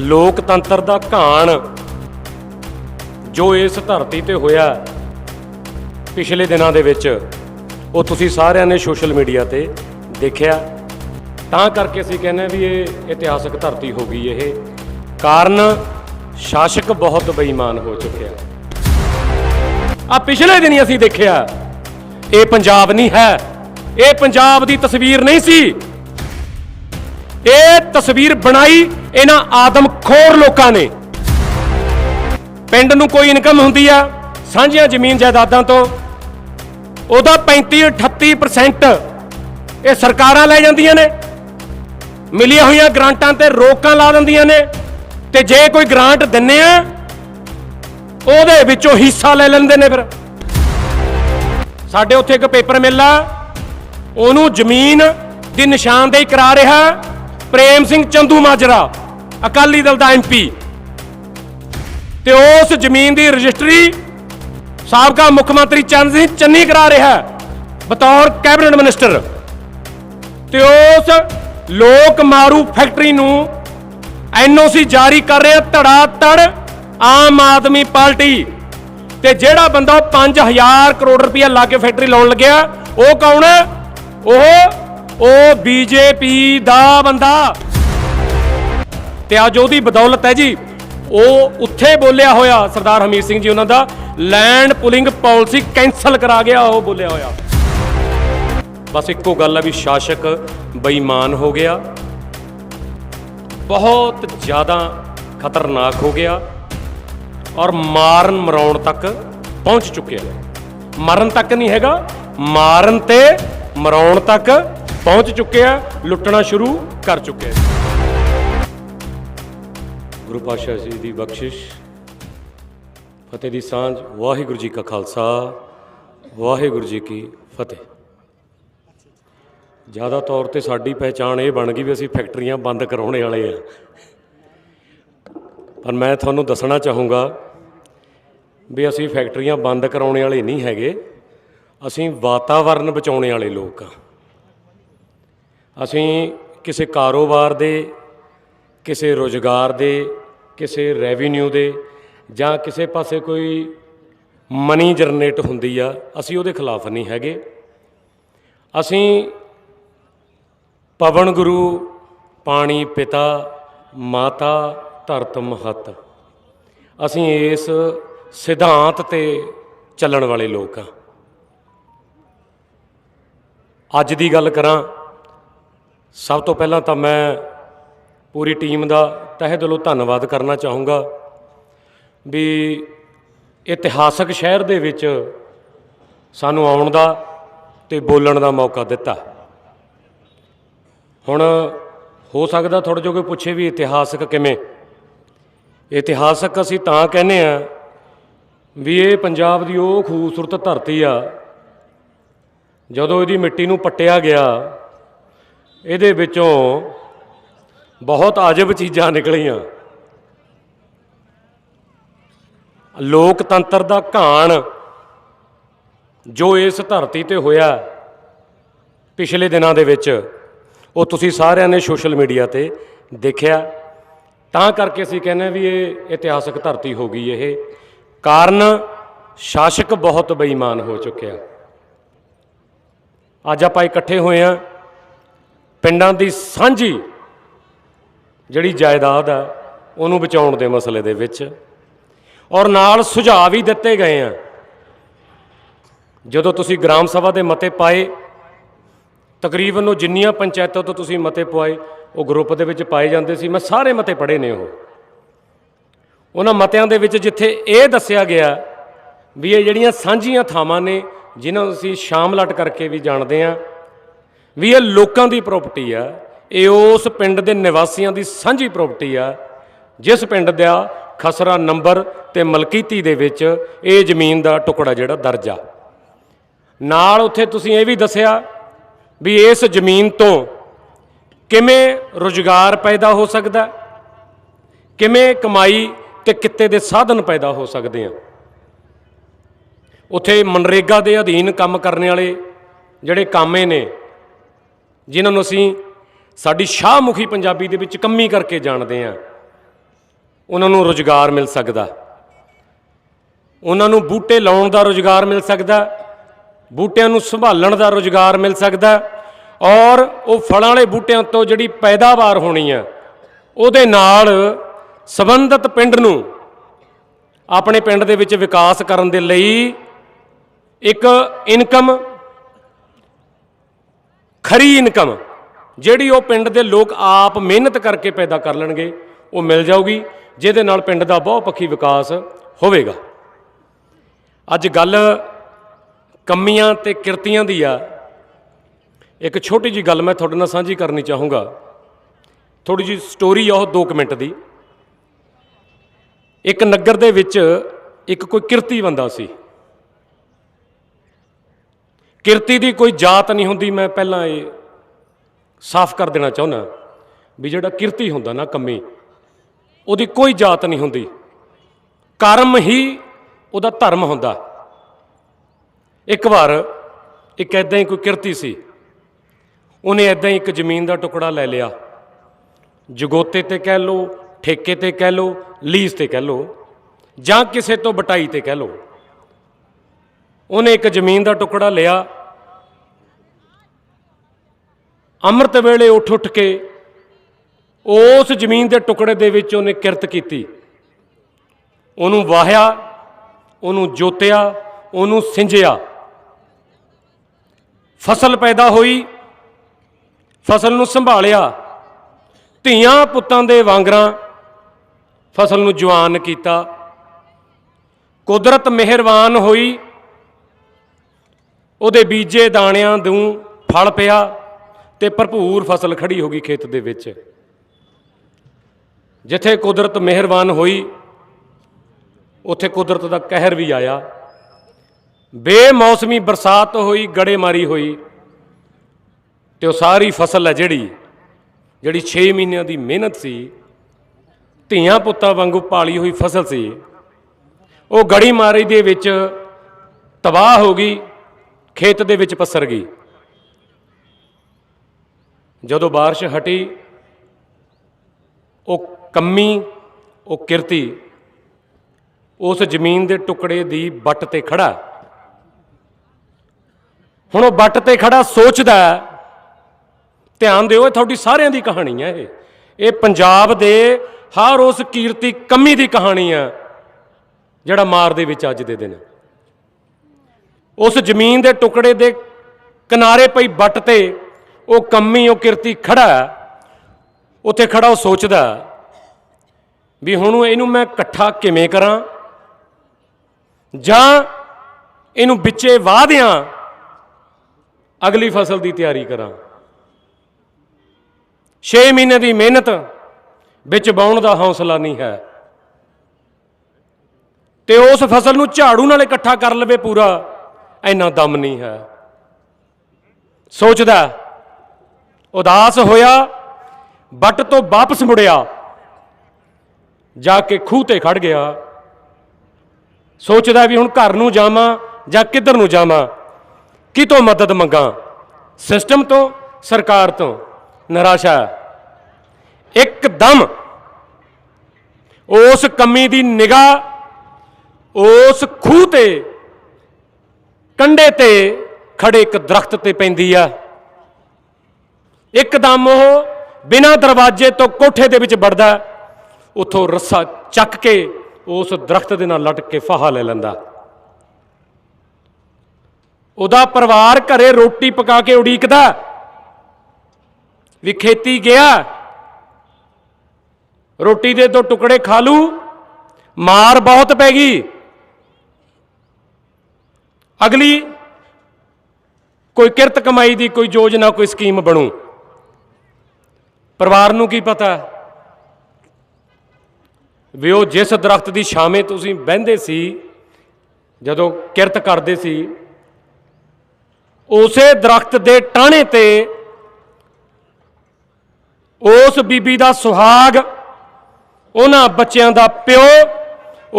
ਲੋਕਤੰਤਰ ਦਾ ਘਾਣ ਜੋ ਇਸ ਧਰਤੀ ਤੇ ਹੋਇਆ ਪਿਛਲੇ ਦਿਨਾਂ ਦੇ ਵਿੱਚ, ਉਹ ਤੁਸੀਂ ਸਾਰਿਆਂ ਨੇ ਸੋਸ਼ਲ ਮੀਡੀਆ ਤੇ ਦੇਖਿਆ। ਤਾਂ ਕਰਕੇ ਅਸੀਂ ਕਹਿੰਦੇ ਹਾਂ ਵੀ ਇਹ ਇਤਿਹਾਸਕ ਧਰਤੀ ਹੋ ਗਈ ਇਹ। ਕਾਰਨ, ਸ਼ਾਸਕ ਬਹੁਤ ਬੇਈਮਾਨ ਹੋ ਚੁੱਕਿਆ। ਆ ਪਿਛਲੇ ਦਿਨੀ ਅਸੀਂ ਦੇਖਿਆ, ਇਹ ਪੰਜਾਬ ਨਹੀਂ ਹੈ, ਇਹ ਪੰਜਾਬ ਦੀ ਤਸਵੀਰ ਨਹੀਂ ਸੀ। ਇਹ ਤਸਵੀਰ ਬਣਾਈ ਇਹਨਾਂ ਆਦਮਖੋਰ ਲੋਕਾਂ ਨੇ। ਪਿੰਡ ਨੂੰ ਕੋਈ ਇਨਕਮ ਹੁੰਦੀ ਆ ਸਾਂਝੀਆਂ ਜ਼ਮੀਨ ਜਾਇਦਾਦਾਂ ਤੋਂ। ਉਹਦਾ 35 38% ਇਹ ਸਰਕਾਰਾਂ ਲੈ ਜਾਂਦੀਆਂ ਨੇ। ਮਿਲੀਆਂ ਹੋਈਆਂ ਗ੍ਰਾਂਟਾਂ ਤੇ ਰੋਕਾਂ ਲਾ ਦਿੰਦੀਆਂ ਨੇ ਤੇ ਜੇ ਕੋਈ ਗ੍ਰਾਂਟ ਦਿੰਨੇ ਆ, ਉਹਦੇ ਵਿੱਚੋਂ ਹਿੱਸਾ ਲੈ ਲੈਂਦੇ ਨੇ ਫਿਰ। ਸਾਡੇ ਉੱਥੇ ਇੱਕ ਪੇਪਰ ਮਿਲ ਆ ਉਹਨੂੰ ਜ਼ਮੀਨ ਦੀ ਨਿਸ਼ਾਨਦੇਹੀ ਕਰਾ ਰਿਹਾ। ਪ੍ਰੇਮ ਸਿੰਘ ਚੰਦੂ ਮਾਜਰਾ, ਅਕਾਲੀ ਦਲ ਦਾ ਐਮਪੀ ਤੇ ਉਸ ਜ਼ਮੀਨ ਦੀ ਰਜਿਸਟਰੀ ਸਾਬਕਾ ਮੁੱਖ ਮੰਤਰੀ ਚੰਦ ਸਿੰਘ ਚੰਨੀ ਕਰਾ ਰਿਹਾ ਬਤੌਰ ਕੈਬਨਿਟ ਮਿਨਿਸਟਰ। ਤੇ ਉਸ ਲੋਕ ਮਾਰੂ ਫੈਕਟਰੀ ਨੂੰ ਐਨਓਸੀ ਜਾਰੀ ਕਰ ਰਿਹਾ ਧੜਾ ਧੜ ਆਮ ਆਦਮੀ ਪਾਰਟੀ। ਤੇ ਜਿਹੜਾ ਬੰਦਾ ਉਹ 5000 ਕਰੋੜ ਰੁਪਇਆ ਲਾ ਕੇ ਫੈਕਟਰੀ ਲਾਉਣ ਲੱਗਿਆ, ਉਹ ਕੌਣ ਹੈ? ਉਹ ਉਹ ਬੀਜੇਪੀ ਦਾ ਬੰਦਾ। ਤੇ ਅੱਜ ਉਹਦੀ ਬਦੌਲਤ ਹੈ ਜੀ। ਉਹ ਉੱਥੇ ਬੋਲਿਆ ਹੋਇਆ ਸਰਦਾਰ ਹਮੀਰ ਸਿੰਘ ਜੀ ਉਹਨਾਂ ਦਾ। ਲੈਂਡ ਪੁਲਿੰਗ ਪਾਲਿਸੀ ਕੈਨਸਲ ਕਰਾ ਗਿਆ, ਉਹ ਬੋਲਿਆ ਹੋਇਆ। ਬਸ ਇੱਕੋ ਗੱਲ ਆ ਵੀ ਸ਼ਾਸਕ ਬੇਈਮਾਨ ਹੋ ਗਿਆ। ਬਹੁਤ ਜ਼ਿਆਦਾ ਖਤਰਨਾਕ ਹੋ ਗਿਆ ਔਰ ਮਾਰਨ ਮਰਾਉਣ ਤੱਕ ਪਹੁੰਚ ਚੁੱਕਿਆ। ਮਰਨ ਤੱਕ ਨਹੀਂ ਹੈਗਾ, ਮਾਰਨ ਤੇ ਮਰਾਉਣ ਤੱਕ ਪਹੁੰਚ ਚੁੱਕਿਆ ਲੁੱਟਣਾ ਸ਼ੁਰੂ ਕਰ ਚੁੱਕਿਆ ਗੁਰੂ ਪਾਤਸ਼ਾਹ ਜੀ ਦੀ ਬਖਸ਼ਿਸ਼, ਫਤਿਹ ਦੀ ਸਾਂਝ, ਵਾਹਿਗੁਰੂ ਜੀ ਕਾ ਖਾਲਸਾ, ਵਾਹਿਗੁਰੂ ਜੀ ਕੀ ਫਤਿਹ। ਜ਼ਿਆਦਾ ਤੌਰ ਤੇ ਸਾਡੀ ਪਹਿਚਾਣ ਇਹ ਬਣ ਗਈ ਵੀ ਅਸੀਂ ਫੈਕਟਰੀਆਂ ਬੰਦ ਕਰਾਉਣੇ ਵਾਲੇ ਆ। ਪਰ ਮੈਂ ਤੁਹਾਨੂੰ ਦੱਸਣਾ ਚਾਹੂੰਗਾ ਵੀ ਅਸੀਂ ਫੈਕਟਰੀਆਂ ਬੰਦ ਕਰਾਉਣੇ ਵਾਲੇ ਨਹੀਂ ਹੈਗੇ, ਅਸੀਂ ਵਾਤਾਵਰਨ ਬਚਾਉਣੇ ਵਾਲੇ ਲੋਕ ਆ। ਅਸੀਂ ਕਿਸੇ ਕਾਰੋਬਾਰ ਦੇ, ਕਿਸੇ ਰੋਜ਼ਗਾਰ ਦੇ, ਕਿਸੇ ਰੈਵਨਿਊ ਦੇ ਜਾਂ ਕਿਸੇ ਪਾਸੇ ਕੋਈ ਮਨੀ ਜਨਰੇਟ ਹੁੰਦੀ ਆ, ਅਸੀਂ ਉਹਦੇ ਖਿਲਾਫ ਨਹੀਂ ਹੈਗੇ। ਅਸੀਂ ਪਵਨ ਗੁਰੂ, ਪਾਣੀ ਪਿਤਾ, ਮਾਤਾ, ਧਰਤ ਮਹਤ। ਅਸੀਂ ਇਸ ਸਿਧਾਂਤ ਤੇ ਚੱਲਣ ਵਾਲੇ ਲੋਕ ਆ। ਅੱਜ ਦੀ ਗੱਲ ਕਰਾਂ ਸਭ ਤੋਂ ਪਹਿਲਾਂ ਤਾਂ ਮੈਂ ਪੂਰੀ ਟੀਮ ਦਾ ਤਹਿ ਦਿਲੋਂ ਧੰਨਵਾਦ ਕਰਨਾ ਚਾਹੂੰਗਾ ਵੀ ਇਤਿਹਾਸਕ ਸ਼ਹਿਰ ਦੇ ਵਿੱਚ ਸਾਨੂੰ ਆਉਣ ਦਾ ਤੇ ਬੋਲਣ ਦਾ ਮੌਕਾ ਦਿੱਤਾ। ਹੁਣ ਹੋ ਸਕਦਾ ਥੋੜਾ ਜੋ ਕੋਈ ਪੁੱਛੇ ਵੀ ਇਤਿਹਾਸਕ ਕਿਵੇਂ। ਇਤਿਹਾਸਕ ਅਸੀਂ ਤਾਂ ਕਹਿੰਦੇ ਆ ਵੀ ਇਹ ਪੰਜਾਬ ਦੀ ਉਹ ਖੂਬਸੂਰਤ ਧਰਤੀ ਆ, ਜਦੋਂ ਇਹਦੀ ਮਿੱਟੀ ਨੂੰ ਪੱਟਿਆ ਗਿਆ ਇਹਦੇ ਵਿੱਚੋਂ ਬਹੁਤ ਅਜਬ ਚੀਜ਼ਾਂ ਨਿਕਲੀਆਂ। ਲੋਕਤੰਤਰ ਦਾ ਘਾਣ ਜੋ ਇਸ ਧਰਤੀ ਤੇ ਹੋਇਆ ਪਿਛਲੇ ਦਿਨਾਂ ਦੇ ਵਿੱਚ, ਉਹ ਤੁਸੀਂ ਸਾਰਿਆਂ ਨੇ ਸੋਸ਼ਲ ਮੀਡੀਆ ਤੇ ਦੇਖਿਆ। ਤਾਂ ਕਰਕੇ ਅਸੀਂ ਕਹਿੰਦੇ ਹਾਂ ਵੀ ਇਹ ਇਤਿਹਾਸਕ ਧਰਤੀ ਹੋ ਗਈ ਇਹ। ਕਾਰਨ ਸ਼ਾਸਕ ਬਹੁਤ ਬੇਈਮਾਨ ਹੋ ਚੁੱਕਿਆ। ਅੱਜ ਆਪਾਂ ਇਕੱਠੇ ਹੋਏ ਆ ਪਿੰਡਾਂ ਦੀ ਸਾਂਝੀ ਜਿਹੜੀ ਜਾਇਦਾਦ ਆ, ਉਹਨੂੰ ਬਚਾਉਣ ਦੇ ਮਸਲੇ ਦੇ ਵਿੱਚ ਔਰ ਨਾਲ ਸੁਝਾਅ ਵੀ ਦਿੱਤੇ ਗਏ ਆ। ਜਦੋਂ ਤੁਸੀਂ ਗ੍ਰਾਮ ਸਭਾ ਦੇ ਮਤੇ ਪਾਏ, ਤਕਰੀਬਨ ਉਹ ਜਿੰਨੀਆਂ ਪੰਚਾਇਤਾਂ ਤੋਂ ਤੁਸੀਂ ਮਤੇ ਪਵਾਏ ਉਹ ਗਰੁੱਪ ਦੇ ਵਿੱਚ ਪਾਏ ਜਾਂਦੇ ਸੀ। ਮੈਂ ਸਾਰੇ ਮਤੇ ਪੜ੍ਹੇ ਨੇ ਉਹ। ਉਹਨਾਂ ਮਤਿਆਂ ਦੇ ਵਿੱਚ ਜਿੱਥੇ ਇਹ ਦੱਸਿਆ ਗਿਆ ਵੀ ਇਹ ਜਿਹੜੀਆਂ ਸਾਂਝੀਆਂ ਥਾਵਾਂ ਨੇ, ਜਿਨ੍ਹਾਂ ਨੂੰ ਅਸੀਂ ਸ਼ਾਮਲਾਟ ਕਰਕੇ ਵੀ ਜਾਣਦੇ ਆ ਵੀ ਇਹ ਲੋਕਾਂ ਦੀ ਪ੍ਰਾਪਰਟੀ ਆ, ਇਹ ਉਸ ਪਿੰਡ ਦੇ ਨਿਵਾਸੀਆਂ ਦੀ ਸਾਂਝੀ ਪ੍ਰਾਪਰਟੀ ਆ, ਜਿਸ ਪਿੰਡ ਦਾ ਖਸਰਾ ਨੰਬਰ ਤੇ ਮਲਕੀਤੀ ਦੇ ਵਿੱਚ ਇਹ ਜ਼ਮੀਨ ਦਾ ਟੁਕੜਾ ਜਿਹੜਾ ਦਰਜ ਆ। ਨਾਲ ਉੱਥੇ ਤੁਸੀਂ ਇਹ ਵੀ ਦੱਸਿਆ ਵੀ ਇਸ ਜ਼ਮੀਨ ਤੋਂ ਕਿਵੇਂ ਰੁਜ਼ਗਾਰ ਪੈਦਾ ਹੋ ਸਕਦਾ, ਕਿਵੇਂ ਕਮਾਈ ਤੇ ਕਿੱਤੇ ਦੇ ਸਾਧਨ ਪੈਦਾ ਹੋ ਸਕਦੇ ਆ। ਉੱਥੇ ਮਨਰੇਗਾ ਦੇ ਅਧੀਨ ਕੰਮ ਕਰਨ ਵਾਲੇ ਜਿਹੜੇ ਕਾਮੇ ਨੇ ਜਿਨ੍ਹਾਂ ਨੂੰ ਅਸੀਂ ਸਾਡੀ ਸ਼ਾਹਮੁਖੀ ਪੰਜਾਬੀ ਦੇ ਵਿੱਚ ਕੰਮੀ ਕਰਕੇ ਜਾਣਦੇ ਆ ਉਹਨਾਂ ਨੂੰ ਰੋਜ਼ਗਾਰ ਮਿਲ ਸਕਦਾ। ਉਹਨਾਂ ਨੂੰ ਬੂਟੇ ਲਾਉਣ ਦਾ ਰੋਜ਼ਗਾਰ ਮਿਲ ਸਕਦਾ। ਬੂਟਿਆਂ ਨੂੰ ਸੰਭਾਲਣ ਦਾ ਰੋਜ਼ਗਾਰ ਮਿਲ ਸਕਦਾ। ਔਰ ਉਹ ਫਲਾਂ ਵਾਲੇ ਬੂਟਿਆਂ ਤੋਂ ਜਿਹੜੀ ਪੈਦਾਵਾਰ ਹੋਣੀ ਆ, ਉਹਦੇ ਨਾਲ ਸੰਬੰਧਿਤ ਪਿੰਡ ਨੂੰ ਆਪਣੇ ਪਿੰਡ ਦੇ ਵਿੱਚ ਵਿਕਾਸ ਕਰਨ ਦੇ ਲਈ ਇੱਕ ਇਨਕਮ ਖਰੀ ਇਨਕਮ, ਜਿਹੜੀ ਉਹ ਪਿੰਡ ਦੇ ਲੋਕ ਆਪ ਮਿਹਨਤ ਕਰਕੇ ਪੈਦਾ ਕਰ ਲੈਣਗੇ, ਉਹ ਮਿਲ ਜਾਊਗੀ, ਜਿਹਦੇ ਨਾਲ ਪਿੰਡ ਦਾ ਬਹੁਪੱਖੀ ਵਿਕਾਸ ਹੋਵੇਗਾ। ਅੱਜ ਗੱਲ ਕਮੀਆਂ ਤੇ ਕਿਰਤੀਆਂ ਦੀ ਆ। ਇੱਕ ਛੋਟੀ ਜੀ ਗੱਲ ਮੈਂ ਤੁਹਾਡੇ ਨਾਲ ਸਾਂਝੀ ਕਰਨੀ ਚਾਹੂੰਗਾ। ਥੋੜੀ ਜੀ ਸਟੋਰੀ ਆ ਉਹ 2 ਮਿੰਟ ਦੀ। ਇੱਕ ਨਗਰ ਦੇ ਵਿੱਚ ਇੱਕ ਕੋਈ ਕਿਰਤੀ ਬੰਦਾ ਸੀ। ਕਿਰਤੀ ਦੀ ਕੋਈ ਜਾਤ ਨਹੀਂ ਹੁੰਦੀ, ਮੈਂ ਪਹਿਲਾਂ ਇਹ ਸਾਫ਼ ਕਰ ਦੇਣਾ ਚਾਹੁੰਦਾ ਵੀ ਜਿਹੜਾ ਕਿਰਤੀ ਹੁੰਦਾ ਨਾ ਕੰਮੀ, ਉਹਦੀ ਕੋਈ ਜਾਤ ਨਹੀਂ ਹੁੰਦੀ। ਕਰਮ ਹੀ ਉਹਦਾ ਧਰਮ ਹੁੰਦਾ। ਇੱਕ ਵਾਰ ਇੱਕ ਐਦਾਂ ਹੀ ਕੋਈ ਕਿਰਤੀ ਸੀ, ਉਹਨੇ ਐਦਾਂ ਹੀ ਇੱਕ ਜ਼ਮੀਨ ਦਾ ਟੁਕੜਾ ਲੈ ਲਿਆ। ਜਗੋਤੇ ਤੇ ਕਹਿ ਲੋ ਠੇਕੇ ਤੇ ਕਹਿ ਲੋ ਲੀਜ਼ ਤੇ ਕਹਿ ਲੋ ਜਾਂ ਕਿਸੇ ਤੋਂ ਬਟਾਈ ਤੇ ਕਹਿ ਲੋ ਉਹਨੇ ਇੱਕ ਜ਼ਮੀਨ ਦਾ ਟੁਕੜਾ ਲਿਆ। ਅੰਮ੍ਰਿਤ ਵੇਲੇ ਉੱਠ ਉੱਠ ਕੇ ਉਸ ਜ਼ਮੀਨ ਦੇ ਟੁਕੜੇ ਦੇ ਵਿੱਚ ਉਹਨੇ ਕਿਰਤ ਕੀਤੀ। ਉਹਨੂੰ ਵਾਹਿਆ, ਉਹਨੂੰ ਜੋਤਿਆ, ਉਹਨੂੰ ਸਿੰਜਿਆ। ਫਸਲ ਪੈਦਾ ਹੋਈ, ਫਸਲ ਨੂੰ ਸੰਭਾਲਿਆ। ਧੀਆਂ ਪੁੱਤਾਂ ਦੇ ਵਾਂਗਰਾਂ ਫਸਲ ਨੂੰ ਜਵਾਨ ਕੀਤਾ। ਕੁਦਰਤ ਮਿਹਰਬਾਨ ਹੋਈ। ਉਹਦੇ ਬੀਜੇ ਦਾਣਿਆਂ ਨੂੰ ਫਲ ਪਿਆ ਤੇ ਭਰਪੂਰ ਫਸਲ ਖੜੀ ਹੋ ਗਈ ਖੇਤ ਦੇ ਵਿੱਚ। ਜਿੱਥੇ ਕੁਦਰਤ ਮਿਹਰਬਾਨ ਹੋਈ, ਉੱਥੇ ਕੁਦਰਤ ਦਾ ਕਹਿਰ ਵੀ ਆਇਆ। ਬੇਮੌਸਮੀ ਬਰਸਾਤ ਹੋਈ, ਗੜੇਮਾਰੀ ਹੋਈ ਤੇ ਉਹ ਸਾਰੀ ਫਸਲ ਹੈ ਜਿਹੜੀ ਜਿਹੜੀ 6 ਮਹੀਨਿਆਂ ਦੀ ਮਿਹਨਤ ਸੀ, ਧੀਆਂ ਪੁੱਤਾਂ ਵਾਂਗੂ ਪਾਲੀ ਹੋਈ ਫਸਲ ਸੀ। ਉਹ ਗੜੀਮਾਰੀ ਦੇ ਵਿੱਚ ਤਬਾਹ ਹੋ ਗਈ। ਖੇਤ ਦੇ ਵਿੱਚ ਪਸਰ ਗਈ। ਜਦੋਂ ਬਾਰਿਸ਼ ਹਟੀ, ਉਹ ਕੰਮੀ, ਉਹ ਕਿਰਤੀ, ਉਸ ਜ਼ਮੀਨ ਦੇ ਟੁਕੜੇ ਦੀ ਵੱਟ ਤੇ ਖੜਾ। ਹੁਣ ਉਹ ਵੱਟ ਤੇ ਖੜਾ ਸੋਚਦਾ ਧਿਆਨ ਦਿਓ, ਇਹ ਤੁਹਾਡੀ ਸਾਰਿਆਂ ਦੀ ਕਹਾਣੀ ਹੈ ਇਹ। ਇਹ ਪੰਜਾਬ ਦੇ ਹਰ ਉਸ ਕੀਰਤੀ ਕਮੀ ਦੀ ਕਹਾਣੀ ਹੈ, ਜਿਹੜਾ ਮਾਰ ਦੇ ਵਿੱਚ ਅੱਜ ਦੇ ਦਿਨ। ਉਸ ਜ਼ਮੀਨ ਦੇ ਟੁਕੜੇ ਦੇ ਕਿਨਾਰੇ ਪਈ ਬੱਟ ਤੇ ਉਹ ਕੰਮੀ, ਉਹ ਕਿਰਤੀ ਖੜਾ ਉੱਥੇ ਖੜਾ ਉਹ ਸੋਚਦਾ ਵੀ ਹੁਣ ਇਹਨੂੰ ਮੈਂ ਇਕੱਠਾ ਕਿਵੇਂ ਕਰਾਂ? ਜਾਂ ਇਹਨੂੰ ਵਿੱਚੇ ਵਾਹ ਦਿਆਂ, ਅਗਲੀ ਫਸਲ ਦੀ ਤਿਆਰੀ ਕਰਾਂ। 6 ਮਹੀਨੇ ਦੀ ਮਿਹਨਤ ਵਿੱਚ ਬਾਉਣ ਦਾ ਹੌਸਲਾ ਨਹੀਂ ਹੈ। ਤੇ ਉਸ ਫਸਲ ਨੂੰ ਝਾੜੂ ਨਾਲ ਇਕੱਠਾ ਕਰ ਲਵੇ ਪੂਰਾ। ਇੰਨਾ ਦਮ ਨਹੀਂ ਹੈ। ਸੋਚਦਾ, ਉਦਾਸ ਹੋਇਆ ਬੱਟ ਤੋਂ ਵਾਪਸ ਮੁੜਿਆ, ਜਾ ਕੇ ਖੂਹ ਤੇ ਖੜ ਗਿਆ। ਸੋਚਦਾ ਵੀ ਹੁਣ ਘਰ ਨੂੰ ਜਾਵਾਂ ਜਾਂ ਕਿੱਧਰ ਨੂੰ ਜਾਵਾਂ, ਕਿਤੋਂ ਮਦਦ ਮੰਗਾਂ? ਸਿਸਟਮ ਤੋਂ, ਸਰਕਾਰ ਤੋਂ? ਨਿਰਾਸ਼ਾ ਇੱਕਦਮ ਉਸ ਕਮੀ ਦੀ ਨਿਗਾਹ, ਉਸ ਖੂਹ ਤੇ ਕੰਡੇ ਤੇ ਖੜੇ ਇੱਕ ਦਰਖਤ ਤੇ ਪੈਂਦੀ ਆ। ਇੱਕਦਮ ਉਹ ਬਿਨਾਂ ਦਰਵਾਜ਼ੇ ਤੋਂ ਕੋਠੇ ਦੇ ਵਿੱਚ ਵੜਦਾ। ਉਥੋਂ ਰੱਸਾ ਚੱਕ ਕੇ ਉਸ ਦਰਖਤ ਦੇ ਨਾਲ ਲਟਕ ਕੇ ਫਾਹਾ ਲੈ ਲੈਂਦਾ। ਉਹਦਾ ਪਰਿਵਾਰ ਘਰੇ ਰੋਟੀ ਪਕਾ ਕੇ ਉਡੀਕਦਾ। ਵੀ ਖੇਤੀ ਗਿਆ। ਰੋਟੀ ਦੇ ਦੋ ਟੁਕੜੇ ਖਾ ਲੂ ਮਾਰ ਬਹੁਤ ਪੈ ਗਈ। ਅਗਲੀ, ਕੋਈ ਕਿਰਤ ਕਮਾਈ ਦੀ ਕੋਈ ਯੋਜਨਾ ਕੋਈ ਸਕੀਮ ਬਣੂ। ਪਰਿਵਾਰ ਨੂੰ ਕੀ ਪਤਾ? ਵੀ ਉਹ ਜਿਸ ਦਰਖਤ ਦੀ ਛਾਵੇਂ ਤੁਸੀਂ ਬਹਿੰਦੇ ਸੀ, ਜਦੋਂ ਕਿਰਤ ਕਰਦੇ ਸੀ, ਉਸੇ ਦਰਖਤ ਦੇ ਟਾਹਣੇ ਤੇ ਉਸ ਬੀਬੀ ਦਾ ਸੁਹਾਗ, ਉਹਨਾਂ ਬੱਚਿਆਂ ਦਾ ਪਿਓ,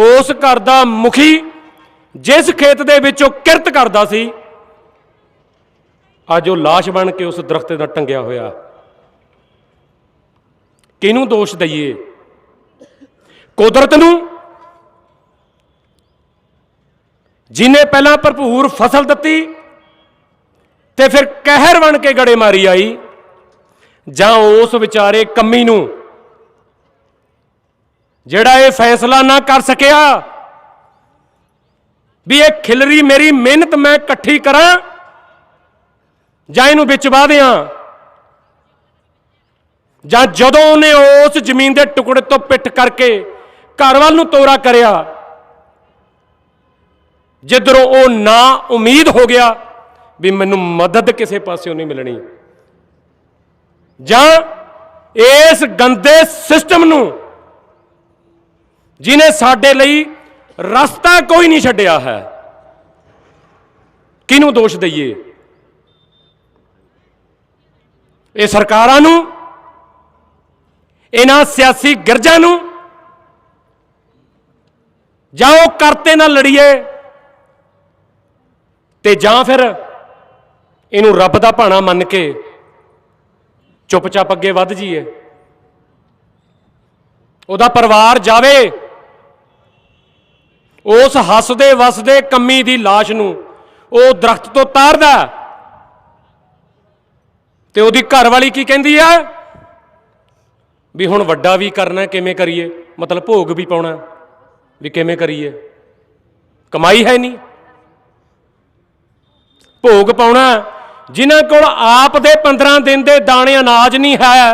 ਉਸ ਘਰ ਦਾ ਮੁਖੀ ਜਿਸ ਖੇਤ ਦੇ ਵਿੱਚ ਉਹ ਕਿਰਤ ਕਰਦਾ ਸੀ, ਅੱਜ ਉਹ লাশ ਬਣ ਕੇ ਉਸ ਦਰਖਤ ਦਾ ਟੰਗਿਆ ਹੋਇਆ। ਕਿਹਨੂੰ ਦੋਸ਼ ਦਈਏ? ਕੁਦਰਤ ਨੂੰ? ਜਿਨੇ ਪਹਿਲਾਂ ਭਰਪੂਰ ਫਸਲ ਦਿੱਤੀ ਤੇ ਫਿਰ ਕਹਿਰ ਬਣ ਕੇ ਗੜੇ ਮਾਰੀ ਆਈ, ਜਾਂ ਉਸ ਵਿਚਾਰੇ ਕੰਮੀ ਨੂੰ, ਜਿਹੜਾ ਇਹ ਫੈਸਲਾ ਨਾ ਕਰ ਸਕਿਆ ਵੀ ਇਹ ਖਿਲਰੀ ਮੇਰੀ ਮਿਹਨਤ ਮੈਂ ਇਕੱਠੀ ਕਰਾਂ ਜਾਂ ਇਹਨੂੰ ਵਿੱਚ ਵਾਹ ਦਿਆਂ। ਜਾਂ ਜਦੋਂ ਉਹਨੇ ਉਸ ਜ਼ਮੀਨ ਦੇ ਟੁਕੜੇ ਤੋਂ ਪਿੱਠ ਕਰਕੇ ਘਰ ਵੱਲ ਨੂੰ ਤੋਰਾ ਕਰਿਆ, ਜਿੱਧਰੋਂ ਉਹ ਨਾ ਉਮੀਦ ਹੋ ਗਿਆ ਵੀ ਮੈਨੂੰ ਮਦਦ ਕਿਸੇ ਪਾਸਿਓਂ ਨਹੀਂ ਮਿਲਣੀ। ਜਾਂ ਇਸ ਗੰਦੇ ਸਿਸਟਮ ਨੂੰ ਜਿਨੇ ਸਾਡੇ ਲਈ ਰਸਤਾ ਕੋਈ ਨਹੀਂ ਛੱਡਿਆ ਹੈ। ਕਿਹਨੂੰ ਦੋਸ਼ ਦਈਏ? ਇਹ ਸਰਕਾਰਾਂ ਨੂੰ, ਇਹਨਾਂ ਸਿਆਸੀ ਗਿਰਜਾਂ ਨੂੰ, ਜਾਂ ਉਹ ਕਰਤੇ ਨਾਲ ਲੜੀਏ ਤੇ ਜਾਂ ਫਿਰ ਇਹਨੂੰ ਰੱਬ ਦਾ ਭਾਣਾ ਮੰਨ ਕੇ ਚੁੱਪਚਾਪ ਅੱਗੇ ਵੱਧ ਜੀਏ ਉਹਦਾ ਪਰਿਵਾਰ ਜਾਵੇ। ਉਸ ਹੱਸਦੇ ਵਸਦੇ ਕੰਮੀ ਦੀ লাশ ਨੂੰ ਉਹ ਦਰਖਤ ਤੋਂ ਤਾਰਦਾ ਤੇ ਉਹਦੀ ਘਰ ਵਾਲੀ ਕੀ ਕਹਿੰਦੀ ਆ ਵੀ ਹੁਣ ਵੱਡਾ ਵੀ ਕਰਨਾ ਕਿਵੇਂ ਕਰੀਏ? ਮਤਲਬ ਭੋਗ ਵੀ ਪਾਉਣਾ ਵੀ ਕਿਵੇਂ ਕਰੀਏ? ਕਮਾਈ ਹੈ ਨਹੀਂ। ਭੋਗ ਪਾਉਣਾ ਜਿਨ੍ਹਾਂ ਕੋਲ ਆਪ ਦੇ 15 ਦਿਨ ਦੇ ਦਾਣੇ ਅਨਾਜ ਨਹੀਂ ਹੈ,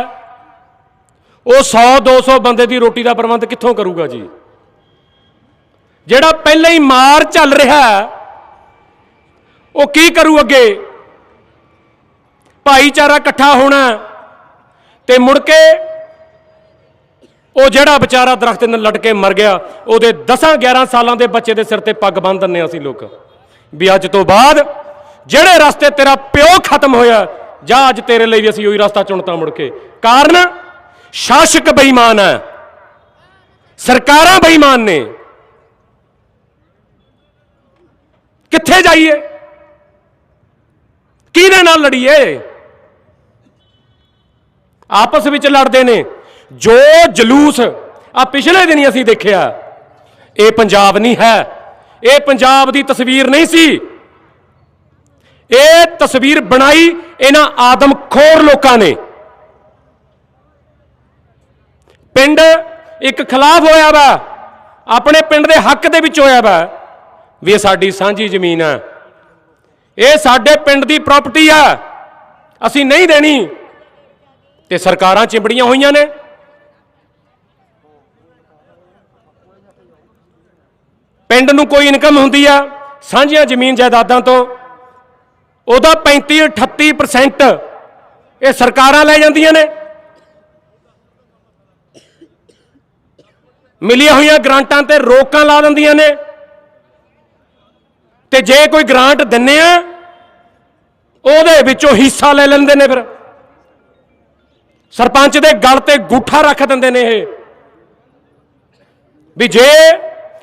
ਉਹ 100 200 ਬੰਦੇ ਦੀ ਰੋਟੀ ਦਾ ਪ੍ਰਬੰਧ ਕਿੱਥੋਂ ਕਰੂਗਾ ਜੀ? ਜਿਹੜਾ ਪਹਿਲਾਂ ਹੀ ਮਾਰ ਚੱਲ ਰਿਹਾ ਉਹ ਕੀ ਕਰੂ ਅੱਗੇ? ਭਾਈਚਾਰਾ ਇਕੱਠਾ ਹੋਣਾ ਤੇ ਮੁੜ ਕੇ ਉਹ ਜਿਹੜਾ ਵਿਚਾਰਾ ਦਰਖਤ ਨਾਲ ਲੜ ਕੇ ਮਰ ਗਿਆ, ਉਹਦੇ 10 11 ਸਾਲਾਂ ਦੇ ਬੱਚੇ ਦੇ ਸਿਰ ਤੇ ਪੱਗ ਬੰਨ੍ਹ ਦਿੰਨੇ ਅਸੀਂ ਲੋਕ। ਵੀ ਅੱਜ ਤੋਂ ਬਾਅਦ ਜਿਹੜੇ ਰਸਤੇ ਤੇਰਾ ਪਿਓ ਖਤਮ ਹੋਇਆ ਜਾਂ ਅੱਜ ਤੇਰੇ ਲਈ ਵੀ ਅਸੀਂ ਉਹੀ ਰਸਤਾ ਚੁਣਤਾ ਮੁੜ ਕੇ। ਕਾਰਨ ਸ਼ਾਸਕ ਬੇਈਮਾਨ ਹੈ। ਸਰਕਾਰਾਂ ਬੇਈਮਾਨ ਨੇ। ਕਿੱਥੇ ਜਾਈਏ? ਕਿਹਦੇ ਨਾਲ ਲੜੀਏ? ਆਪਸ ਵਿੱਚ ਲੜਦੇ ਨੇ। ਜੋ ਜਲੂਸ ਆ ਪਿਛਲੇ ਦਿਨੀ ਅਸੀਂ ਦੇਖਿਆ, ਇਹ ਪੰਜਾਬ ਨਹੀਂ ਹੈ। ਇਹ ਪੰਜਾਬ ਦੀ ਤਸਵੀਰ ਨਹੀਂ ਸੀ। ਇਹ ਤਸਵੀਰ ਬਣਾਈ ਇਹਨਾਂ ਆਦਮਖੋਰ ਲੋਕਾਂ ਨੇ। ਪਿੰਡ ਇੱਕ ਖਿਲਾਫ ਹੋਇਆ ਵਾ। ਆਪਣੇ ਪਿੰਡ ਦੇ ਹੱਕ ਦੇ ਵਿੱਚ ਹੋਇਆ ਵਾ। ਵੀ ਇਹ ਸਾਡੀ ਸਾਂਝੀ ਜ਼ਮੀਨ ਆ ਇਹ ਸਾਡੇ ਪਿੰਡ ਦੀ ਪ੍ਰਾਪਰਟੀ ਆ ਅਸੀਂ ਨਹੀਂ ਦੇਣੀ। ਤੇ ਸਰਕਾਰਾਂ ਚਿੰਬੜੀਆਂ ਹੋਈਆਂ ਨੇ। ਪਿੰਡ ਨੂੰ ਕੋਈ ਇਨਕਮ ਹੁੰਦੀ ਆ ਸਾਂਝੀਆਂ ਜ਼ਮੀਨ ਜਾਇਦਾਦਾਂ ਤੋਂ। ਉਹਦਾ 35 38% ਇਹ ਸਰਕਾਰਾਂ ਲੈ ਜਾਂਦੀਆਂ ਨੇ। ਮਿਲੀਆਂ ਹੋਈਆਂ ਗ੍ਰਾਂਟਾਂ ਤੇ ਰੋਕਾਂ ਲਾ ਦਿੰਦੀਆਂ ਨੇ। ਤੇ ਜੇ ਕੋਈ ਗ੍ਰਾਂਟ ਦਿੰਨੇ ਆ, ਉਹਦੇ ਵਿੱਚੋਂ ਹਿੱਸਾ ਲੈ ਲੈਂਦੇ ਨੇ ਫਿਰ। ਸਰਪੰਚ ਦੇ ਗਲ ਤੇ ਗੂਠਾ ਰੱਖ ਦਿੰਦੇ ਨੇ ਇਹ। ਵੀ ਜੇ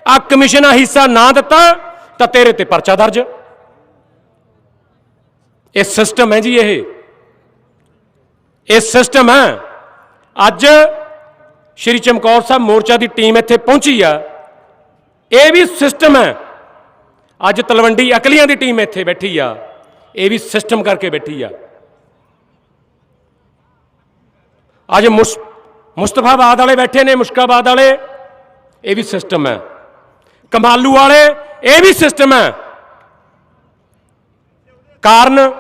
ਆ ਕਮਿਸ਼ਨ ਆ ਹਿੱਸਾ ਨਾ ਦਿੱਤਾ, ਤਾਂ ਤੇਰੇ ਤੇ ਪਰਚਾ ਦਰਜ। ਇਹ ਸਿਸਟਮ ਹੈ ਜੀ ਇਹ। ਇਹ ਸਿਸਟਮ ਹੈ। ਅੱਜ ਸ਼੍ਰੀ ਚਮਕੌਰ ਸਾਹਿਬ ਮੋਰਚਾ ਦੀ ਟੀਮ ਇੱਥੇ ਪਹੁੰਚੀ ਆ। ਇਹ ਵੀ ਸਿਸਟਮ ਹੈ। ਅੱਜ ਤਲਵੰਡੀ ਅਕਲੀਆਂ ਦੀ ਟੀਮ ਇੱਥੇ ਬੈਠੀ ਆ। ਇਹ ਵੀ ਸਿਸਟਮ ਕਰਕੇ ਬੈਠੀ ਆ। ਅੱਜ ਮੁਸ- ਮੁਸਤਫਾਬਾਦ ਵਾਲੇ ਬੈਠੇ ਨੇ ਮੁਸ਼ਕਾਬਾਦ ਵਾਲੇ। ਇਹ ਵੀ ਸਿਸਟਮ ਹੈ ਕਮਾਲੂ ਵਾਲੇ, ਇਹ ਵੀ ਸਿਸਟਮ ਹੈ ਕਾਰਨ,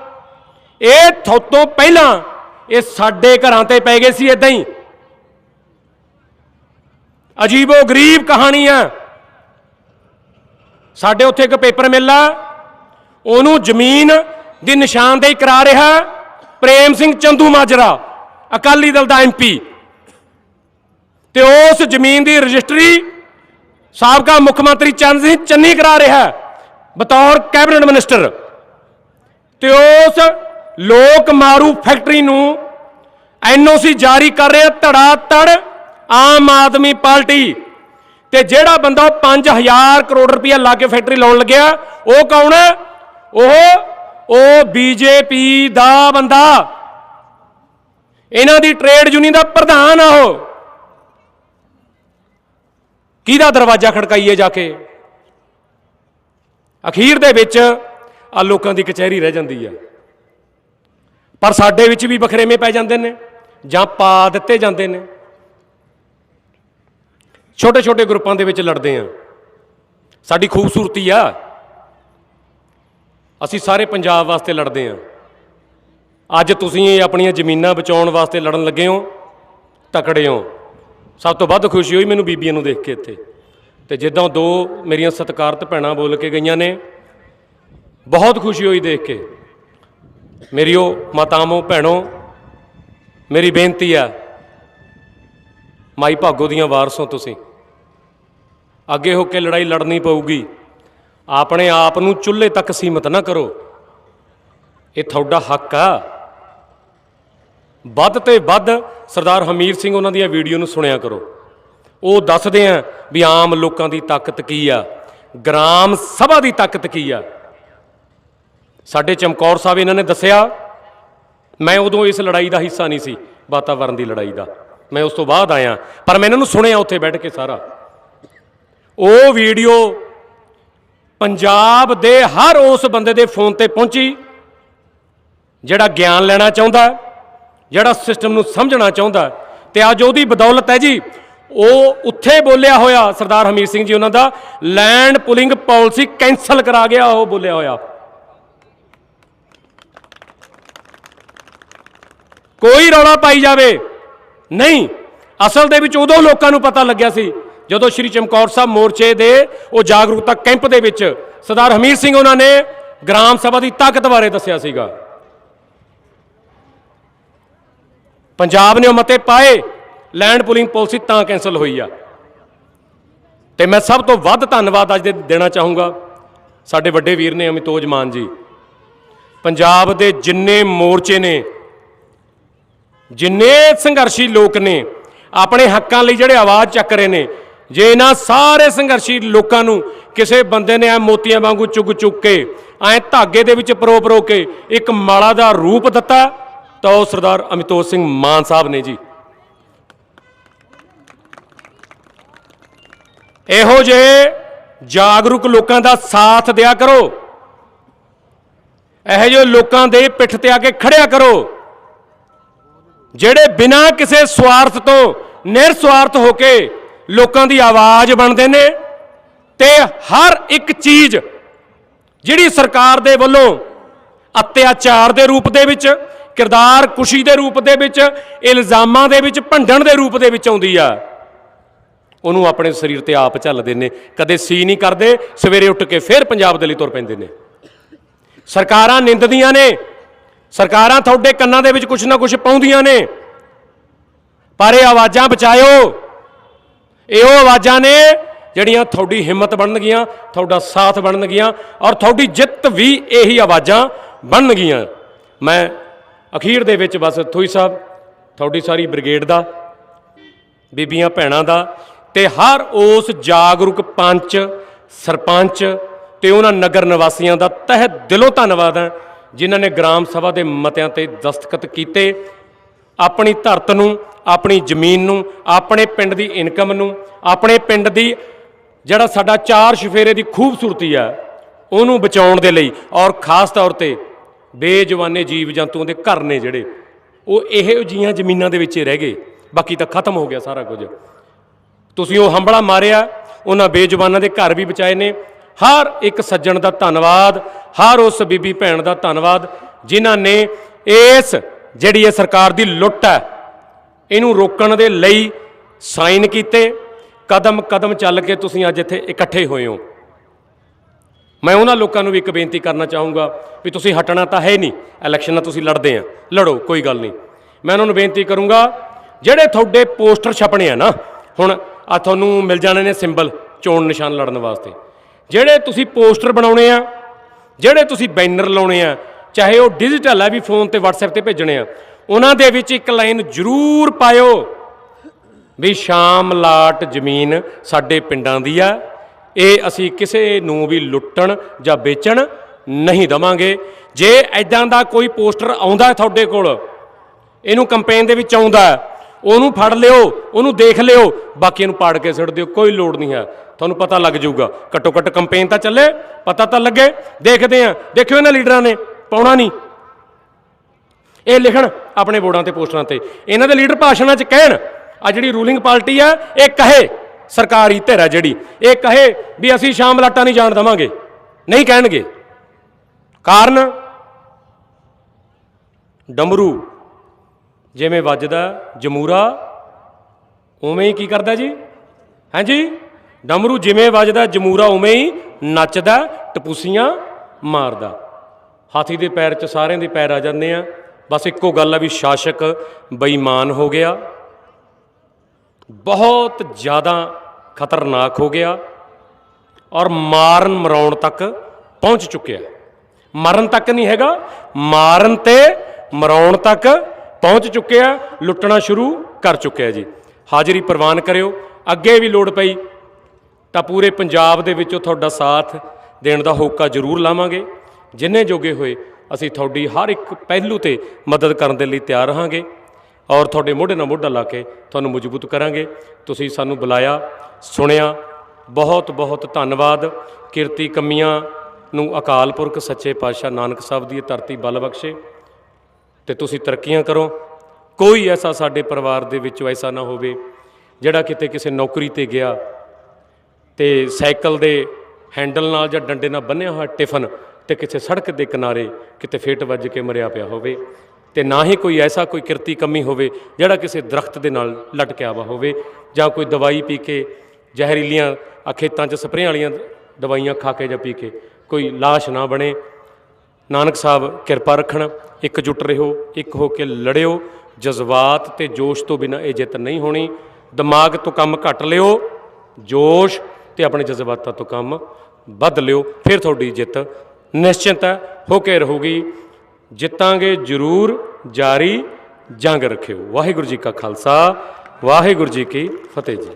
ਇਹ ਥੋਤੋਂ ਪਹਿਲਾਂ ਇਹ ਸਾਡੇ ਘਰਾਂ ਤੇ ਪੈ ਗਏ ਸੀ ਇਦਾਂ ਹੀ। ਅਜੀਬੋ ਗਰੀਬ ਕਹਾਣੀ ਹੈ ਸਾਡੇ ਉੱਥੇ ਇੱਕ ਪੇਪਰ ਮਿਲਦਾ ਉਹਨੂੰ ਜ਼ਮੀਨ ਦੀ ਨਿਸ਼ਾਨਦੇਹੀ ਕਰਾ ਰਿਹਾ ਪ੍ਰੇਮ ਸਿੰਘ ਚੰਦੂ ਮਾਜਰਾ, ਅਕਾਲੀ ਦਲ ਦਾ ਐਮਪੀ ਤੇ ਉਸ ਜ਼ਮੀਨ ਦੀ ਰਜਿਸਟਰੀ ਸਾਬਕਾ ਮੁੱਖ ਮੰਤਰੀ ਚੰਦ ਸਿੰਘ ਚੰਨੀ ਕਰਾ ਰਿਹਾ, ਬਤੌਰ ਕੈਬਨਿਟ ਮਿਨਿਸਟਰ। ਤੇ ਉਸ ਲੋਕ ਮਾਰੂ ਫੈਕਟਰੀ ਨੂੰ ਐਨਓਸੀ ਜਾਰੀ ਕਰ ਰਿਹਾ ਧੜਾ ਧੜ ਆਮ ਆਦਮੀ ਪਾਰਟੀ। ਤੇ ਜਿਹੜਾ ਬੰਦਾ 5000 ਕਰੋੜ ਰੁਪਇਆ ਲਾ ਕੇ ਫੈਕਟਰੀ ਲਾਉਣ ਲੱਗਿਆ, ਉਹ ਕੌਣ ਹੈ? ਉਹ ਉਹ ਬੀਜੇਪੀ ਦਾ ਬੰਦਾ। ਇਹਨਾਂ ਦੀ ਟ੍ਰੇਡ ਯੂਨੀਅਨ ਦਾ ਪ੍ਰਧਾਨ ਆ ਉਹ। ਕਿਹਦਾ ਦਰਵਾਜ਼ਾ ਖੜਕਾਈਏ ਜਾ ਕੇ? ਅਖੀਰ ਦੇ ਵਿੱਚ ਆ ਲੋਕਾਂ ਦੀ ਕਚਹਿਰੀ ਰਹਿ ਜਾਂਦੀ ਆ। ਪਰ ਸਾਡੇ ਵਿੱਚ ਵੀ ਬਖਰੇਵੇਂ ਪੈ ਜਾਂਦੇ ਨੇ ਜਾਂ ਪਾ ਦਿੱਤੇ ਜਾਂਦੇ ਨੇ। ਛੋਟੇ ਛੋਟੇ ਗਰੁੱਪਾਂ ਦੇ ਵਿੱਚ ਲੜਦੇ ਆ। ਸਾਡੀ ਖੂਬਸੂਰਤੀ ਆ। ਅਸੀਂ ਸਾਰੇ ਪੰਜਾਬ ਵਾਸਤੇ ਲੜਦੇ ਆ। ਅੱਜ ਤੁਸੀਂ ਇਹ ਆਪਣੀਆਂ ਜ਼ਮੀਨਾਂ ਬਚਾਉਣ ਵਾਸਤੇ ਲੜਨ ਲੱਗੇ ਹੋ, ਤਕੜੇ ਹੋ। ਸਭ ਤੋਂ ਵੱਧ ਖੁਸ਼ੀ ਹੋਈ ਮੈਨੂੰ ਬੀਬੀਆਂ ਨੂੰ ਦੇਖ ਕੇ ਇੱਥੇ। ਤੇ ਜਿੱਦਾਂ ਦੋ ਮੇਰੀਆਂ ਸਤਿਕਾਰਤ ਭੈਣਾਂ ਬੋਲ ਕੇ ਗਈਆਂ ਨੇ, ਬਹੁਤ ਖੁਸ਼ੀ ਹੋਈ ਦੇਖ ਕੇ। ਮੇਰੀਓ ਮਾਤਾਮੋ ਭੈਣੋ, ਮੇਰੀ ਬੇਨਤੀ ਆ ਮਾਈ ਭਾਗੋ ਦੀਆਂ ਵਾਰਸ ਹੋ ਤੁਸੀਂ। ਅੱਗੇ ਹੋ ਕੇ ਲੜਾਈ ਲੜਨੀ ਪਊਗੀ। ਆਪਣੇ ਆਪ ਨੂੰ ਚੁੱਲ੍ਹੇ ਤੱਕ ਸੀਮਤ ਨਾ ਕਰੋ। ਇਹ ਤੁਹਾਡਾ ਹੱਕ ਆ। ਵੱਧ ਤੇ ਵੱਧ ਸਰਦਾਰ ਹਮੀਰ ਸਿੰਘ ਉਹਨਾਂ ਦੀਆਂ ਵੀਡੀਓ ਨੂੰ ਸੁਣਿਆ ਕਰੋ। ਉਹ ਦੱਸਦੇ ਆ ਵੀ ਆਮ ਲੋਕਾਂ ਦੀ ਤਾਕਤ ਕੀ ਆ। ਗ੍ਰਾਮ ਸਭਾ ਦੀ ਤਾਕਤ ਕੀ ਆ। ਸਾਡੇ ਚਮਕੌਰ ਸਾਹਿਬ ਇਹਨਾਂ ਨੇ ਦੱਸਿਆ, ਮੈਂ ਉਦੋਂ ਇਸ ਲੜਾਈ ਦਾ ਹਿੱਸਾ ਨਹੀਂ ਸੀ ਵਾਤਾਵਰਣ ਦੀ ਲੜਾਈ ਦਾ। ਮੈਂ ਉਸ ਤੋਂ ਬਾਅਦ ਆਇਆ, ਪਰ ਮੈਂ ਇਹਨਾਂ ਨੂੰ ਸੁਣਿਆ ਉੱਥੇ ਬੈਠ ਕੇ ਸਾਰਾ। ਉਹ ਵੀਡੀਓ ਪੰਜਾਬ ਦੇ ਹਰ ਉਸ ਬੰਦੇ ਦੇ ਫੋਨ ਤੇ ਪਹੁੰਚੀ, ਜਿਹੜਾ ਗਿਆਨ ਲੈਣਾ ਚਾਹੁੰਦਾ, ਜਿਹੜਾ ਸਿਸਟਮ ਨੂੰ ਸਮਝਣਾ ਚਾਹੁੰਦਾ, ਤੇ ਅੱਜ ਉਹਦੀ ਬਦੌਲਤ ਹੈ ਜੀ। ਉਹ ਉੱਥੇ ਬੋਲਿਆ ਹੋਇਆ ਸਰਦਾਰ ਹਮੀਰ ਸਿੰਘ ਜੀ ਉਹਨਾਂ ਦਾ ਲੈਂਡ ਪੁਲਿੰਗ ਪਾਲਿਸੀ ਕੈਨਸਲ ਕਰਾ ਗਿਆ, ਉਹ ਬੋਲਿਆ ਹੋਇਆ। ਕੋਈ ਰੌਲਾ ਪਾਈ ਜਾਵੇ। ਨਹੀਂ, ਅਸਲ ਦੇ ਵਿੱਚ ਉਦੋਂ ਲੋਕਾਂ ਨੂੰ ਪਤਾ ਲੱਗਿਆ ਸੀ ਜਦੋਂ ਸ਼੍ਰੀ ਚਮਕੌਰ ਸਾਹਿਬ ਮੋਰਚੇ ਦੇ ਉਹ ਜਾਗਰੂਕਤਾ ਕੈਂਪ ਦੇ ਵਿੱਚ ਸਰਦਾਰ ਹਮੀਰ ਸਿੰਘ ਉਹਨਾਂ ਨੇ ਗ੍ਰਾਮ ਸਭਾ ਦੀ ਤਾਕਤ ਬਾਰੇ ਦੱਸਿਆ ਸੀਗਾ। ਪੰਜਾਬ ਨੇ ਉਹ ਮਤੇ ਪਾਏ, ਲੈਂਡ ਪੁਲਿੰਗ ਪਾਲਿਸੀ ਤਾਂ ਕੈਨਸਲ ਹੋਈ ਆ। ਤੇ ਮੈਂ ਸਭ ਤੋਂ ਵੱਧ ਧੰਨਵਾਦ ਅੱਜ ਦੇ ਦੇਣਾ ਚਾਹੂੰਗਾ ਸਾਡੇ ਵੱਡੇ ਵੀਰ ਨੇ ਅਮਿਤੋਜ ਮਾਨ ਜੀ। ਪੰਜਾਬ ਦੇ ਜਿੰਨੇ ਮੋਰਚੇ ਨੇ ਜਿੰਨੇ ਸੰਘਰਸ਼ੀ ਲੋਕ ਨੇ, ਆਪਣੇ ਹੱਕਾਂ ਲਈ ਜਿਹੜੇ ਆਵਾਜ਼ ਚੱਕ ਰਹੇ ਨੇ, ਜੇ ਇਹਨਾਂ ਸਾਰੇ ਸੰਘਰਸ਼ੀ ਲੋਕਾਂ ਨੂੰ ਕਿਸੇ ਬੰਦੇ ਨੇ ਐ ਮੋਤੀਆਂ ਵਾਂਗੂ ਚੁੱਗ ਚੁੱਕ ਕੇ, ਐ ਧਾਗੇ ਦੇ ਵਿੱਚ ਪਰੋ ਪਰੋ ਕੇ ਇੱਕ ਮਾਲਾ ਦਾ ਰੂਪ ਦਿੱਤਾ, ਤਾਂ ਉਹ ਸਰਦਾਰ ਅਮਿਤੋਜ ਸਿੰਘ ਮਾਨ ਸਾਹਿਬ ਨੇ ਜੀ। ਇਹੋ ਜਿਹੇ ਜਾਗਰੂਕ ਲੋਕਾਂ ਦਾ ਸਾਥ ਦਿਆ ਕਰੋ। ਇਹੋ ਜਿਹੇ ਲੋਕਾਂ ਦੇ ਪਿੱਠ ਤੇ ਆ ਕੇ ਖੜਿਆ ਕਰੋ। ਜਿਹੜੇ ਬਿਨਾਂ ਕਿਸੇ ਸਵਾਰਥ ਤੋਂ ਨਿਰਸਵਾਰਥ ਹੋ ਕੇ ਲੋਕਾਂ ਦੀ ਆਵਾਜ਼ ਬਣਦੇ ਨੇ ਤੇ ਹਰ ਇੱਕ ਚੀਜ਼ ਜਿਹੜੀ ਸਰਕਾਰ ਦੇ ਵੱਲੋਂ ਅਤਿਆਚਾਰ ਦੇ ਰੂਪ ਦੇ ਵਿੱਚ, ਕਿਰਦਾਰ ਕੁਸ਼ੀ ਦੇ ਰੂਪ ਦੇ ਵਿੱਚ, ਇਲਜ਼ਾਮਾਂ ਦੇ ਵਿੱਚ, ਭੰਡਣ ਦੇ ਰੂਪ ਦੇ ਵਿੱਚ ਆਉਂਦੀ ਆ, ਉਹਨੂੰ ਆਪਣੇ ਸਰੀਰ ਤੇ ਆਪ ਝੱਲਦੇ ਨੇ। ਕਦੇ ਸੀ ਨਹੀਂ ਕਰਦੇ, ਸਵੇਰੇ ਉੱਠ ਕੇ ਫਿਰ ਪੰਜਾਬ ਦੇ ਲਈ ਤੁਰ ਪੈਂਦੇ ਨੇ। ਸਰਕਾਰਾਂ ਨਿੰਦਦੀਆਂ ਨੇ ਸਰਕਾਰਾਂ ਤੁਹਾਡੇ ਕੰਨਾਂ ਦੇ ਵਿੱਚ ਕੁਝ ਨਾ ਕੁਝ ਪਾਉਂਦੀਆਂ ਨੇ। ਪਰ ਇਹ ਆਵਾਜ਼ਾਂ ਬਚਾਇਓ। ਇਹ ਉਹ ਆਵਾਜ਼ਾਂ ਨੇ ਜਿਹੜੀਆਂ ਤੁਹਾਡੀ ਹਿੰਮਤ ਬਣਨਗੀਆਂ, ਤੁਹਾਡਾ ਸਾਥ ਬਣਨਗੀਆਂ ਔਰ ਤੁਹਾਡੀ ਜਿੱਤ ਵੀ ਇਹੀ ਆਵਾਜ਼ਾਂ ਬਣਨਗੀਆਂ। ਮੈਂ ਅਖੀਰ ਦੇ ਵਿੱਚ ਬਸ ਥੋਈ ਸਾਹਿਬ ਤੁਹਾਡੀ ਸਾਰੀ ਬ੍ਰਿਗੇਡ ਦਾ, ਬੀਬੀਆਂ ਭੈਣਾਂ ਦਾ ਤੇ ਹਰ ਉਸ ਜਾਗਰੂਕ ਪੰਚ, ਸਰਪੰਚ ਤੇ ਉਹਨਾਂ ਨਗਰ ਨਿਵਾਸੀਆਂ ਦਾ ਤਹਿ ਦਿਲੋਂ ਧੰਨਵਾਦ ਹੈ ਜਿਨ੍ਹਾਂ ਨੇ ਗ੍ਰਾਮ ਸਭਾ ਦੇ ਮਤਿਆਂ ਤੇ ਦਸਤਖਤ ਕੀਤੇ, ਆਪਣੀ ਧਰਤ ਨੂੰ, ਆਪਣੀ ਜ਼ਮੀਨ ਨੂੰ, ਆਪਣੇ ਪਿੰਡ ਦੀ ਇਨਕਮ ਨੂੰ, ਆਪਣੇ ਪਿੰਡ ਦੀ ਜਿਹੜਾ ਸਾਡਾ ਚਾਰ ਸ਼ਫੇਰੇ ਦੀ ਖੂਬਸੂਰਤੀ ਆ, ਉਹਨੂੰ ਬਚਾਉਣ ਦੇ ਲਈ ਔਰ ਖਾਸ ਤੌਰ ਤੇ ਬੇਜਵਾਨੇ ਜੀਵ ਜੰਤੂਆਂ ਦੇ ਘਰ ਨੇ ਜਿਹੜੇ, ਉਹ ਇਹੋ ਜੀਆਂ ਜ਼ਮੀਨਾਂ ਦੇ ਵਿੱਚ ਹੀ ਰਹਿ ਗਏ। ਬਾਕੀ ਤਾਂ ਖਤਮ ਹੋ ਗਿਆ ਸਾਰਾ ਕੁਝ। ਤੁਸੀਂ ਉਹ ਹੰਬੜਾ ਮਾਰਿਆ, ਉਹਨਾਂ ਬੇਜ਼ੁਬਾਨਾਂ ਦੇ ਘਰ ਵੀ ਬਚਾਏ ਨੇ ਹਰ ਇੱਕ ਸੱਜਣ ਦਾ ਧੰਨਵਾਦ, ਹਰ ਉਸ ਬੀਬੀ ਭੈਣ ਦਾ ਧੰਨਵਾਦ, ਜਿਨ੍ਹਾਂ ਨੇ ਇਸ ਜਿਹੜੀ ਇਹ ਸਰਕਾਰ ਦੀ ਲੁੱਟ ਹੈ, ਇਹਨੂੰ ਰੋਕਣ ਦੇ ਲਈ ਸਾਈਨ ਕੀਤੇ। ਕਦਮ ਕਦਮ ਚੱਲ ਕੇ ਤੁਸੀਂ ਅੱਜ ਇੱਥੇ ਇਕੱਠੇ ਹੋਏ ਹੋ। ਮੈਂ ਉਹਨਾਂ ਲੋਕਾਂ ਨੂੰ ਵੀ ਇੱਕ ਬੇਨਤੀ ਕਰਨਾ ਚਾਹੂੰਗਾ ਵੀ ਤੁਸੀਂ ਹਟਣਾ ਤਾਂ ਹੈ ਨਹੀਂ, ਇਲੈਕਸ਼ਨਾਂ ਤੁਸੀਂ ਲੜਦੇ ਆ, ਲੜੋ, ਕੋਈ ਗੱਲ ਨਹੀਂ। ਮੈਂ ਉਹਨਾਂ ਨੂੰ ਬੇਨਤੀ ਕਰੂੰਗਾ, ਜਿਹੜੇ ਤੁਹਾਡੇ ਪੋਸਟਰ ਛਪਣੇ ਆ ਨਾ, ਹੁਣ ਆ ਤੁਹਾਨੂੰ ਮਿਲ ਜਾਣੇ ਨੇ ਸਿੰਬਲ, ਚੋਣ ਨਿਸ਼ਾਨ ਲੜਨ ਵਾਸਤੇ। ਜਿਹੜੇ ਤੁਸੀਂ ਪੋਸਟਰ ਬਣਾਉਣੇ ਆ, ਜਿਹੜੇ ਤੁਸੀਂ ਬੈਨਰ ਲਾਉਣੇ ਆ, ਚਾਹੇ ਉਹ ਡਿਜੀਟਲ ਆ ਵੀ ਫੋਨ ਤੇ WhatsApp ਤੇ ਭੇਜਣੇ ਆ, ਉਹਨਾਂ ਦੇ ਵਿੱਚ ਇੱਕ ਲਾਈਨ ਜ਼ਰੂਰ ਪਾਇਓ ਵੀ ਸ਼ਾਮ ਲਾਟ ਜ਼ਮੀਨ ਸਾਡੇ ਪਿੰਡਾਂ ਦੀ ਆ, ਇਹ ਅਸੀਂ ਕਿਸੇ ਨੂੰ ਵੀ ਲੁੱਟਣ ਜਾਂ ਵੇਚਣ ਨਹੀਂ ਦਵਾਂਗੇ। ਜੇ ਐਦਾਂ ਦਾ ਕੋਈ ਪੋਸਟਰ ਆਉਂਦਾ ਤੁਹਾਡੇ ਕੋਲ, ਇਹਨੂੰ ਕੰਪੇਨ ਦੇ ਵਿੱਚ ਆਉਂਦਾ, ਉਹਨੂੰ ਫੜ ਲਿਓ, ਉਹਨੂੰ ਦੇਖ ਲਿਓ ਬਾਕੀ ਨੂੰ ਪਾੜ ਕੇ ਸੁੱਟ ਦਿਓ, ਕੋਈ ਲੋੜ ਨਹੀਂ ਹੈ ਤੁਹਾਨੂੰ ਪਤਾ ਲੱਗ ਜਾਊਗਾ। ਘੱਟੋ ਘੱਟ ਕੰਪੇਨ ਤਾਂ ਚੱਲੇ, ਪਤਾ ਤਾਂ ਲੱਗੇ। ਦੇਖਦੇ ਆ ਦੇਖਿਓ ਇਹਨਾਂ ਲੀਡਰਾਂ ਨੇ, ਪਾਉਣਾ ਨਹੀਂ। ਇਹ ਲਿਖਣ ਆਪਣੇ ਬੋਰਡਾਂ ਤੇ ਪੋਸਟਰਾਂ ਤੇ। ਇਹਨਾਂ ਦੇ ਲੀਡਰ ਭਾਸ਼ਣਾਂ 'ਚ ਕਹਿਣ ਆ ਜਿਹੜੀ ਰੂਲਿੰਗ ਪਾਰਟੀ ਆ, ਇਹ ਕਹੇ, ਸਰਕਾਰੀ ਧਿਰ ਆ ਜਿਹੜੀ। ਇਹ ਕਹੇ ਵੀ ਅਸੀਂ ਸ਼ਾਮ ਲਾਟਾ ਨਹੀਂ ਜਾਣ ਦੇਵਾਂਗੇ। ਨਹੀਂ ਕਹਿਣਗੇ। ਕਾਰਨ? ਡਮਰੂ। ਜਿਵੇਂ ਵੱਜਦਾ ਜਮੂਰਾ, ਉਵੇਂ ਹੀ ਕੀ ਕਰਦਾ ਜੀ? ਹਾਂਜੀ ਡਮਰੂ ਜਿਵੇਂ ਵੱਜਦਾ, ਜਮੂਰਾ ਉਵੇਂ ਹੀ ਨੱਚਦਾ, ਟਪੂਸੀਆਂ ਮਾਰਦਾ। ਹਾਥੀ ਦੇ ਪੈਰ 'ਚ ਸਾਰਿਆਂ ਦੇ ਪੈਰ ਆ ਜਾਂਦੇ ਆ। ਬਸ ਇੱਕੋ ਗੱਲ ਆ ਵੀ ਸ਼ਾਸਕ ਬੇਈਮਾਨ ਹੋ ਗਿਆ। ਬਹੁਤ ਜ਼ਿਆਦਾ ਖਤਰਨਾਕ ਹੋ ਗਿਆ ਔਰ ਮਾਰਨ ਮਰਾਉਣ ਤੱਕ ਪਹੁੰਚ ਚੁੱਕਿਆ ਮਰਨ ਤੱਕ ਨਹੀਂ ਹੈਗਾ, ਮਾਰਨ ਤੇ ਮਰਾਉਣ ਤੱਕ ਪਹੁੰਚ ਚੁੱਕਿਆ, ਲੁੱਟਣਾ ਸ਼ੁਰੂ ਕਰ ਚੁੱਕਿਆ ਜੀ। ਹਾਜ਼ਰੀ ਪ੍ਰਵਾਨ ਕਰਿਓ, ਅੱਗੇ ਵੀ ਲੋੜ ਪਈ ਤਾਂ ਪੂਰੇ ਪੰਜਾਬ ਦੇ ਵਿੱਚੋਂ ਤੁਹਾਡਾ ਸਾਥ ਦੇਣ ਦਾ ਹੋਕਾ ਜ਼ਰੂਰ ਲਾਵਾਂਗੇ। ਜਿੰਨੇ ਜੋਗੇ ਹੋਏ, ਅਸੀਂ ਤੁਹਾਡੀ ਹਰ ਇੱਕ ਪਹਿਲੂ ਤੇ ਮਦਦ ਕਰਨ ਦੇ ਲਈ ਤਿਆਰ ਰਹਾਂਗੇ ਔਰ ਤੁਹਾਡੇ ਮੋਢੇ ਨਾਲ ਮੋਢਾ ਲਾ ਕੇ ਤੁਹਾਨੂੰ ਮਜ਼ਬੂਤ ਕਰਾਂਗੇ। ਤੁਸੀਂ ਸਾਨੂੰ ਬੁਲਾਇਆ, ਸੁਣਿਆ, ਬਹੁਤ ਬਹੁਤ ਧੰਨਵਾਦ। ਕਿਰਤੀ ਕਮੀਆਂ ਨੂੰ ਅਕਾਲ ਪੁਰਖ ਸੱਚੇ ਪਾਤਸ਼ਾਹ ਨਾਨਕ ਸਾਹਿਬ ਦੀ ਧਰਤੀ ਬਲ ਬਖਸ਼ੇ ਤੇ ਤੁਸੀਂ ਤਰੱਕੀਆਂ ਕਰੋ। ਕੋਈ ਐਸਾ ਸਾਡੇ ਪਰਿਵਾਰ ਦੇ ਵਿੱਚੋਂ ਐਸਾ ਨਾ ਹੋਵੇ ਜਿਹੜਾ ਕਿਤੇ ਕਿਸੇ ਨੌਕਰੀ ਤੇ ਗਿਆ ਤੇ ਸਾਈਕਲ ਦੇ ਹੈਂਡਲ ਨਾਲ ਜਾਂ ਡੰਡੇ ਨਾਲ ਬੰਨਿਆ ਹੋਇਆ ਟਿਫਨ ਤੇ ਕਿਸੇ ਸੜਕ ਦੇ ਕਿਨਾਰੇ ਕਿਤੇ ਫੇਟ ਵੱਜ ਕੇ ਮਰਿਆ ਪਿਆ ਹੋਵੇ ਤੇ ਨਾ ਹੀ ਕੋਈ ਐਸਾ ਕੋਈ ਕਿਰਤੀ ਕਮੀ ਹੋਵੇ ਜਿਹੜਾ ਕਿਸੇ ਦਰਖਤ ਦੇ ਨਾਲ ਲਟਕਿਆ ਵਾ ਹੋਵੇ ਜਾਂ ਕੋਈ ਦਵਾਈ ਪੀ ਕੇ ਜ਼ਹਿਰੀਲੀਆਂ ਆ ਖੇਤਾਂ 'ਚ ਸਪਰੇਆਂ ਵਾਲੀਆਂ ਦਵਾਈਆਂ ਖਾ ਕੇ ਜਾਂ ਪੀ ਕੇ ਕੋਈ ਲਾਸ਼ ਨਾ ਬਣੇ। ਨਾਨਕ ਸਾਹਿਬ ਕਿਰਪਾ ਰੱਖਣ, ਇਕਜੁੱਟ ਰਹੋ, ਇੱਕ ਹੋ ਕੇ ਲੜਿਓ, ਜਜ਼ਬਾਤ ਤੇ ਜੋਸ਼ ਤੋਂ ਬਿਨਾ ਇਹ ਜਿੱਤ ਨਹੀਂ ਹੋਣੀ। ਦਿਮਾਗ ਤੋਂ ਕੰਮ ਘੱਟ ਲਿਓ, ਜੋਸ਼ ਤੇ ਆਪਣੇ ਜਜ਼ਬਾਤਾਂ ਤੋਂ ਕੰਮ ਵੱਧ ਲਿਓ, ਫਿਰ ਤੁਹਾਡੀ ਜਿੱਤ ਨਿਸ਼ਚਿਤ ਹੈ ਹੋ ਕੇ ਰਹੂਗੀ। ਜਿੱਤਾਂਗੇ ਜ਼ਰੂਰ, ਜਾਰੀ ਜੰਗ ਰੱਖਿਓ। ਵਾਹਿਗੁਰੂ ਜੀ ਕਾ ਖਾਲਸਾ, ਵਾਹਿਗੁਰੂ ਜੀ ਕੀ ਫਤਿਹ ਜੀ।